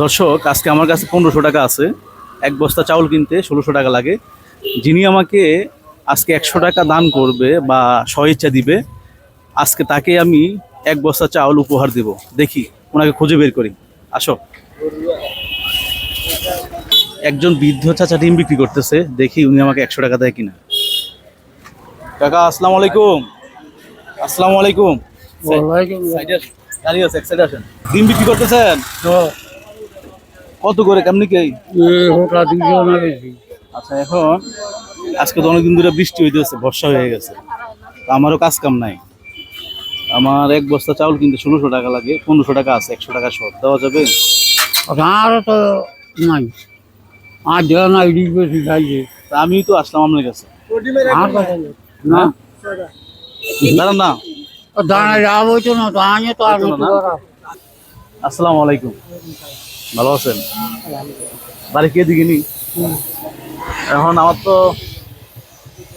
দর্শক আজকে আমার কাছে পনেরোশো টাকা আছে। এক বস্তা চাউল কিনতে ষোলোশো টাকা লাগে। যিনি আমাকে আজকে একশো টাকা দান করবে বা স্বইচ্ছা দিবে আজকে তাকে আমি এক বস্তা চাউল উপহার দেব। দেখি ওনাকে খুঁজে বের করি। আসো। একজন বৃদ্ধ চাচা ডিম বিক্রি করতেছে দেখি উনি আমাকে একশো টাকা দেয় কিনা। কাকা আসসালামু। আলাইকুম আসসালামু আলাইকুম। ডিম বিক্রি করতেছেন? কত করে? কেমনি কে? আচ্ছা এখন আজকে তো অনেকদিন ধরে বৃষ্টি হইতেছে বর্ষা হয়ে গেছে। তো আমারও কাজ কাম নাই। আমার এক বস্তা চাউল কিনতে ষোলোশো টাকা লাগে পনেরোশো টাকা আছে একশো টাকা শর্ট। দেওয়া যাবে? আর তো নাই। আর দেওয়া নাই ইডিক তা আমি তো আসলাম আপনার কাছে। না? দাঁড়ান না। দাঁড়ায় যাব তো না। দাঁড়িয়ে তো? আসসালামু আলাইকুম। ভালো আছেন? বাড়ি কে দিকে নি? এখন আমার তো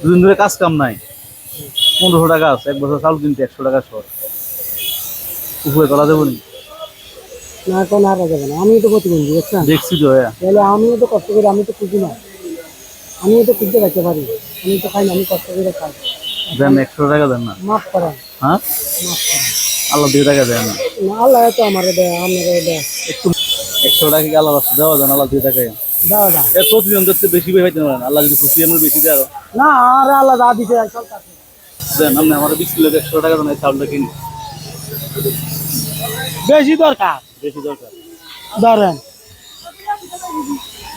দুদিন ধরে কাজ কাম নাই। পনেরোশো টাকা আছে এক বছর চাউল কিনতে একশো টাকা শর্ট উপরে করা দেবো নি? না এখন আর যাবে না। আমি তো প্রতিবন্ধী বুঝছেন? দেখছি তো হ্যাঁ। তাহলে আমিও তো কষ্ট করি আমি তো খুঁজি না। আমিও তো খুঁজতে রাখতে পারি। আমি তো খাই না আমি কষ্ট করে খাই। দেন একশো টাকা দেন না। মাফ করেন। হ্যাঁ? আল্লাহ দুই টাকা দেন না। না, আল্লাহ তো আমার দেয় আপনার দেয়। একটু একশো টাকা কি আল্লাহ রাস্তা? দেওয়া যান আল্লাহ দুই টাকায় দাও দাও এ প্রতিদিন দেখতে বেশি বেশি পাইতে পারেন। আল্লাহ যদি খুশি আমার বেশি দেয় না আর আল্লাহ দা দিতে টাকা দেন আপনি আমার বিশ কিলো একশো টাকা দেন চাউলটা কিনি। বেশি দরকার? বেশি দরকার। ধরেন।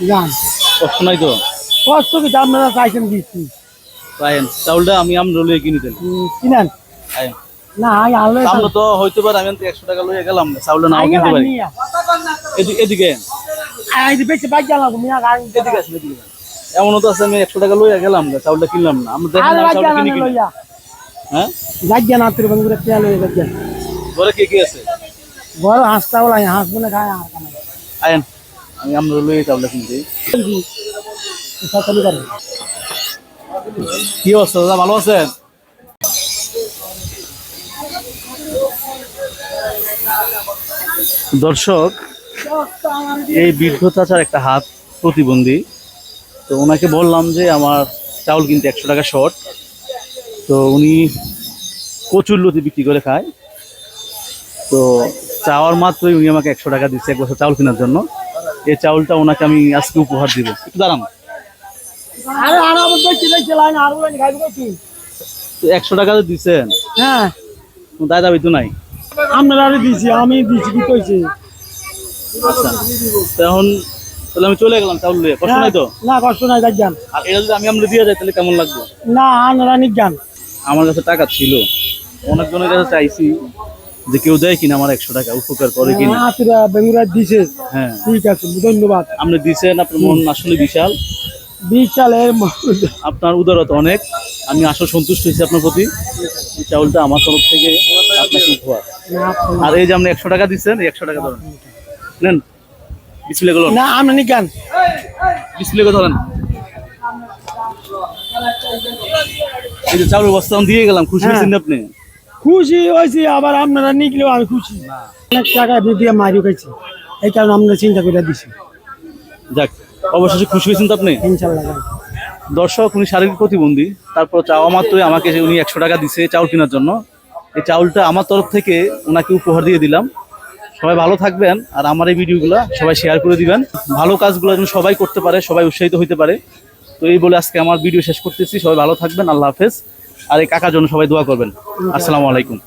যান। কষ্ট নাই তো? কষ্ট কি? আপনারা চাইছেন দিচ্ছি পায়েন চাউলটা আমি আমরা লইয়ে কিনি দেন। কিনেন? তো হইতে পারে আমি একশো টাকা লইয়ে গেলাম চাউলটা নাও কিনতে পারি। এদিকে তো আছে আমি একশো টাকা লইয়া গেলাম না, চাউলটা কিনলাম না। আমি হ্যাঁ? যাজ্ঞা না তোর বন্ধুরা ঘরে কে কে আছে? বড় হাঁসটা বলা হাঁস বলে খায় আর কামাই আয়েন আমি আমরা লইয়ে চাউলটা কিনতে কি অবস্থা দাদা ভালো আছেন? দর্শক এই বৃদ্ধ চাচার একটা হাত প্রতিবন্ধী। তো ওনাকে বললাম যে আমার চাউল কিনতে একশো টাকা শর্ট। তো উনি কচুর লতি বিক্রি করে খায়। তো চাওয়ার মাত্রই উনি আমাকে একশো টাকা দিচ্ছে এক বছর চাউল কেনার জন্য। এই চাউলটা ওনাকে আমি আজকে উপহার দিব। একটু দাঁড়ান। একশো টাকা তো দিচ্ছেন। হ্যাঁ। দায় দাবি তো নাই। আপনারা আরে দিছি আমি দিছি কি কইছি? আচ্ছা এখন তাহলে আমি চলে গেলাম চাউল লিয়ে কষ্ট নাই তো? না কষ্ট নাই যাজ্ঞান আর এটা যদি আমি আমরা দিয়ে যাই তাহলে কেমন লাগবে? না আপনারা নিজ্ঞান আমার কাছে টাকা ছিল। অনেকজনের কাছে চাইছি যে কেউ দেয় কিনা আমার একশো টাকা উপকার করে কিনা। আতুরা বেঙ্গুরা দিছে। হ্যাঁ। ঠিক আছে ধন্যবাদ। আপনি দিছেন আপনার মন আসলে বিশাল। বিশ সালের আপনার উদারতা অনেক। আমি আসলে সন্তুষ্ট হয়েছি আপনার প্রতি। এই চাউলটা আমার তরফ থেকে আপনাকে উপহার। আর এই যে আপনি একশো টাকা দিচ্ছেন একশো টাকা ধরেন। নেন বিসলে গেল না আমরা নিজ্ঞান বিসলে ধরেন। এই যে চাউল বস্তা আমি দিয়ে গেলাম খুশি হ্যাঁ। হয়েছেন আপনি? খুশি হয়েছি আবার আপনারা নিকলেও আমি খুশি। অনেক টাকা দিয়ে মারি খাইছি এই কারণে আমরা চিন্তা করে দিছি যাক অবশেষে খুশি হয়েছেন তো আপনি? ইনশাল্লাহ দর্শক উনি শারীরিক প্রতিবন্ধী তারপর চাওয়া মাত্রই আমাকে উনি একশো টাকা দিছে চাউল কেনার জন্য। এই চাউলটা আমার তরফ থেকে ওনাকে উপহার দিয়ে দিলাম। সবাই ভালো থাকবেন আর আমার এই ভিডিওগুলো সবাই শেয়ার করে দিবেন। ভালো কাজগুলো যেন সবাই করতে পারে, সবাই উৎসাহিত হতে পারে। তো এই বলে আজকে আমার ভিডিও শেষ করতেছি। সবাই ভালো থাকবেন, আল্লাহ হাফেজ। আর এই কাকার জন্য সবাই দোয়া করবেন। আসসালামু আলাইকুম।